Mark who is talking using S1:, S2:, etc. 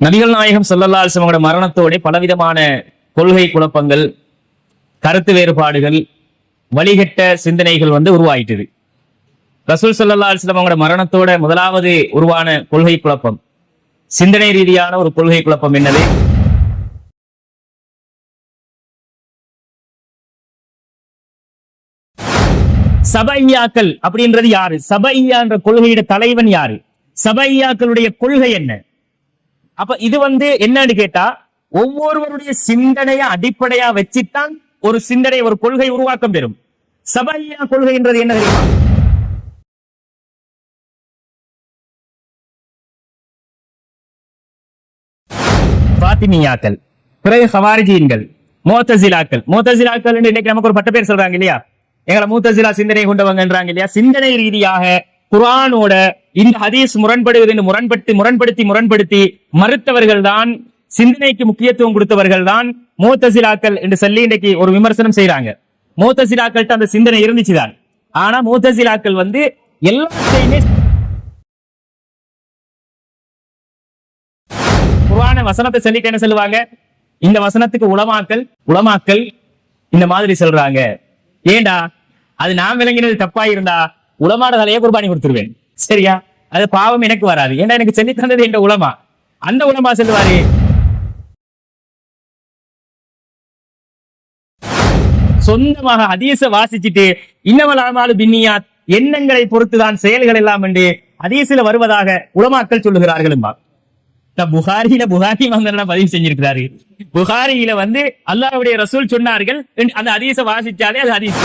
S1: நபிகள் நாயகம் ஸல்லல்லாஹு அலைஹி மரணத்தோட பலவிதமான கொள்கை குழப்பங்கள் கருத்து வேறுபாடுகள் வழிகட்ட சிந்தனைகள் வந்து உருவாயிட்டது. ரசூல் ஸல்லல்லாஹு அலைஹி அவங்களோட மரணத்தோட முதலாவது உருவான கொள்கை குழப்பம் சிந்தனை ரீதியான ஒரு கொள்கை குழப்பம் என்னது? சபையாக்கள் அப்படின்றது யாரு? சபையா என்ற கொள்கையோட தலைவன் யாரு? சபையாக்களுடைய கொள்கை என்ன? அப்ப இது வந்து என்னன்னு கேட்டா ஒவ்வொருவருடைய சிந்தனைய அடிப்படையா வச்சுத்தான் ஒரு சிந்தனை ஒரு கொள்கை உருவாக்கம் பெறும். சபையா கொள்கைன்றது என்ன தெரியுமா? பாத்திமியாக்கள் பிறகு ஹவாரிஜீன்கள் மோத்தசிலாக்கள். மோத்தசிலாக்கள் இன்னைக்கு நமக்கு ஒரு பட்ட பேர் சொல்றாங்க இல்லையா? எங்களை மூத்தசிலா சிந்தனை கொண்டவங்கன்றாங்க இல்லையா? சிந்தனை ரீதியாக குரானோட இந்த ஹதீஸ் முரண்படுவது என்று முரண்படுத்தி முரண்படுத்தி முரண்படுத்தி மறுத்தவர்கள் தான் சிந்தனைக்கு முக்கியத்துவம் கொடுத்தவர்கள் தான் மூத்தசிலாக்கள் என்று சொல்லி இன்னைக்கு ஒரு விமர்சனம் செய்யறாங்க மூத்தசிலாக்கள்கிட்ட அந்த சிந்தனை இருந்துச்சுதான். ஆனா மூத்தசிலாக்கள் வந்து எல்லாத்தையுமே குரான வசனத்தை சொல்லிட்டு என்ன சொல்லுவாங்க? இந்த வசனத்துக்கு உலமாக்கல் உலமாக்கல் இந்த மாதிரி சொல்றாங்க. ஏண்டா? அது நான் விளங்கினது தப்பா இருந்தா? உளமானதாலேயே குர்பானி கொடுத்துருவேன். சரியா? அது பாவம் எனக்கு வராது. ஏன்னா எனக்கு சொல்லி தந்தது என்ற உலமா அந்த உலமா சொல்லுவாரு. சொந்தமாக அதீச வாசிச்சுட்டு இன்னவலாமாலு பின்னியாத் எண்ணங்களை பொறுத்துதான் செயல்கள் எல்லாம் என்று அதீசில வருவதாக உலமாக்கள் சொல்லுகிறார்கள் புகாரியில புகாரி மந்தனா பதிவு செஞ்சிருக்கிறாரு. புகாரியில வந்து அல்லாஹ்வுடைய ரசூல் சொன்னார்கள் அந்த அதீச வாசிச்சாலே அது ஹதீஸ்